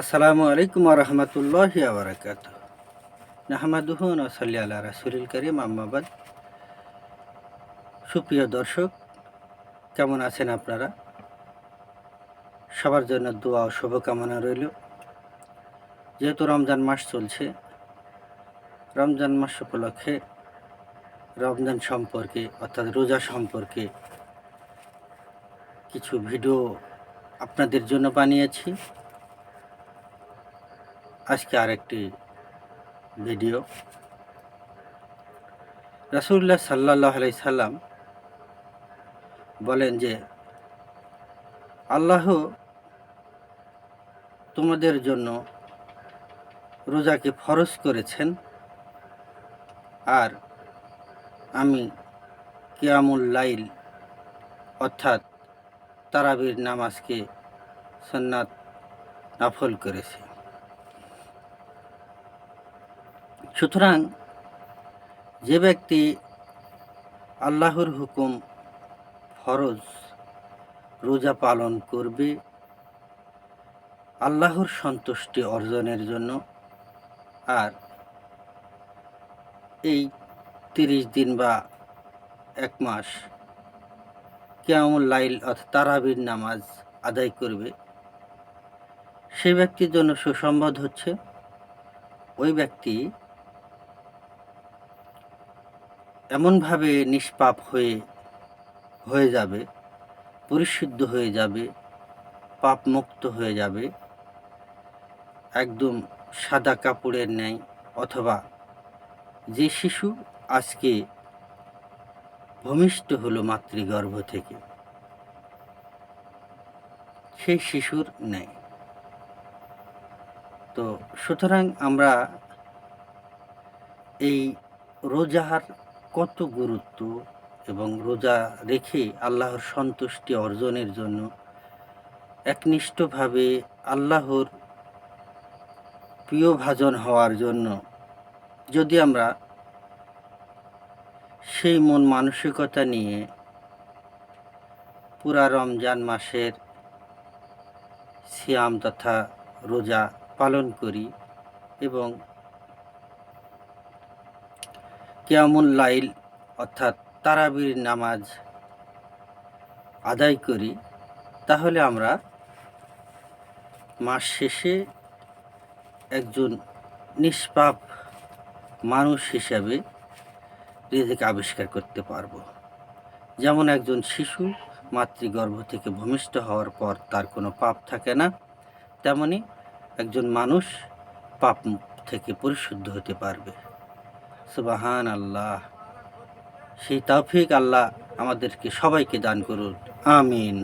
আসসালামু আলাইকুম রহমতুল্লাহ আবরাকাত নাহমাদুহন সাল্লি আল্লাহ রাসুলিল করিম আম্মাবাদ সুপ্রিয় দর্শক, কেমন আছেন আপনারা? সবার জন্য দোয়া ও শুভকামনা রইল। যেহেতু রমজান মাস চলছে, রমজান মাস উপলক্ষে রমজান সম্পর্কে, অর্থাৎ রোজা সম্পর্কে কিছু ভিডিও আপনাদের জন্য বানিয়েছি। আজকে আরেকটি ভিডিও। রাসুল্লাহ সাল্লাহ আলাই সাল্লাম বলেন যে, আল্লাহ তোমাদের জন্য রোজাকে ফরজ করেছেন আর আমি কিয়ামুল লাইল অর্থাৎ তারাবির নামাজকে সন্ন্যাত নাফল করেছি। সুতরাং যে ব্যক্তি আল্লাহর হুকুম, ফরজ, রোজা পালন করবে, আল্লাহর সন্তুষ্টি অর্জনের জন্য, আর এই তিরিশ দিন বা এক মাস কেমন লাইল অর্থাৎ তারাবির নামাজ আদায় করবে সেই ব্যক্তির জন্য সুসংবাদ হচ্ছে, ওই ব্যক্তি এমনভাবে নিষ্পাপ হয়ে হয়ে যাবে, পরিশুদ্ধ হয়ে যাবে পাপ মুক্ত হয়ে যাবে, একদম সাদা কাপড়ের ন্যায়, অথবা যে শিশু আজকে ভূমিষ্ঠ হলো মাতৃগর্ভ থেকে সেই শিশুর ন্যায়। তো সুতরাং আমরা এই রোজার কত গুরুত্ব এবং রোজা রেখে আল্লাহর সন্তুষ্টি অর্জনের জন্য একনিষ্ঠভাবে আল্লাহর প্রিয় ভাজন হওয়ার জন্য যদি আমরা সেই মন মানসিকতা নিয়ে পুরা রমজান মাসের সিয়াম তথা রোজা পালন করি এবং কিয়ামুল লাইল, অর্থাৎ তারাবির নামাজ আদায় করি, তাহলে আমরা মাস শেষে একজন নিষ্পাপ মানুষ হিসাবে নিজেকে আবিষ্কার করতে পারব। যেমন একজন শিশু মাতৃগর্ভ থেকে ভূমিষ্ঠ হওয়ার পর তার কোনো পাপ থাকে না, তেমনি একজন মানুষ পাপ থেকে পরিশুদ্ধ হতে পারবে। সুবাহান আল্লাহ সেই তাফিক আল্লাহ আমাদেরকে সবাইকে দান করুন। আমিন।